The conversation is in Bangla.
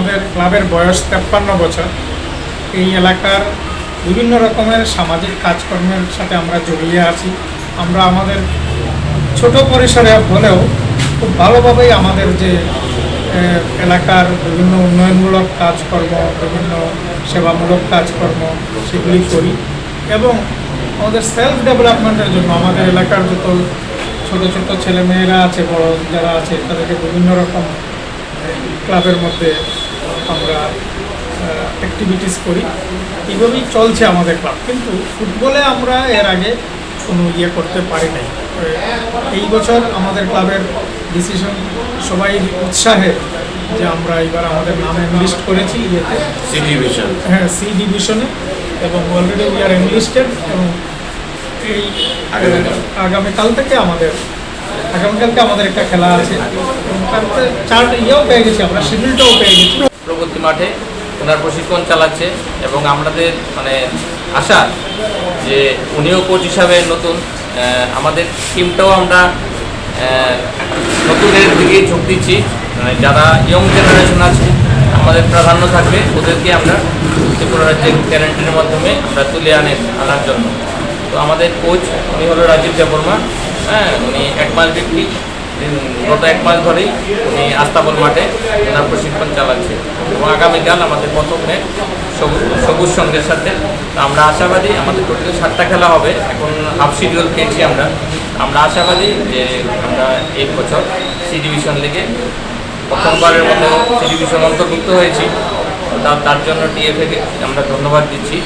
আমাদের ক্লাবের বয়স তেপ্পান্ন বছর। এই এলাকার বিভিন্ন রকমের সামাজিক কাজকর্মের সাথে আমরা জড়িয়ে আছি। আমরা আমাদের ছোট পরিসরে হলেও খুব ভালোভাবেই আমাদের যে এলাকার বিভিন্ন উন্নয়নমূলক কাজকর্ম, বিভিন্ন সেবামূলক কাজকর্ম সেগুলি করি এবং আমাদের সেলফ ডেভেলপমেন্টের জন্য আমাদের এলাকার যত ছোট ছোট ছেলেমেয়েরা আছে, বড় যারা আছে, তাদেরকে বিভিন্ন রকম ক্লাবের মধ্যে আমরা অ্যাক্টিভিটিস করি। এইভাবেই চলছে আমাদের ক্লাব কিন্তু ফুটবলে আমরা এর আগে কোনো ইয়ে করতে পারি নাই। এই বছর আমাদের ক্লাবের ডিসিশন সবাই উৎসাহে যে আমরা এবার আমাদের নাম এনলিস্ট করেছি ইয়েতে। সি ডিভিশন হ্যাঁ সি ডিভিশনে এবং অলরেডি উই আর এনলিস্টেড এবং এই আগামীকাল। থেকে আমাদের আগামীকালকে আমাদের একটা খেলা আছে। এবং তারপরে চার ইয়েও পেয়ে গেছি আমরা শিডিউলটাও পেয়ে গেছি। প্রগতি মাঠে ওনার প্রশিক্ষণ চালাচ্ছে এবং আমাদের মানে আশা যে উনিও কোচ হিসাবে নতুন আমাদের টিমটাও আমরা নতুনের দিকে ঝোঁক দিচ্ছি। মানে যারা ইয়ং জেনারেশন আছে, আমাদের প্রাধান্য থাকবে, ওদেরকে আমরা ত্রিপুরা রাজ্যের ট্যালেন্টের মাধ্যমে আমরা তুলে আনে, আনার জন্য। তো আমাদের কোচ উনি হলো রাজীব দেববর্মা হ্যাঁ উনি এক মাস ব্যক্তি। গত এক মাস ধরেই উনি আস্তাবল মাঠে ওনার প্রশিক্ষণ চালাচ্ছে। এবং আগামীকাল আমাদের প্রথম ম্যাচ সবুজ সবুজ সঙ্গের সাথে। আমরা আশাবাদী আমাদের টোটাল সাতটা খেলা হবে। এখন হাফ শিডিউল পেয়েছি আমরা। আমরা আশাবাদী যে আমরা এই বছর সি ডিভিশন লিগে প্রথমবারের মতো সি ডিভিশন অন্তর্ভুক্ত হয়েছি। তার তার জন্য টিএফএকে আমরা ধন্যবাদ দিচ্ছি।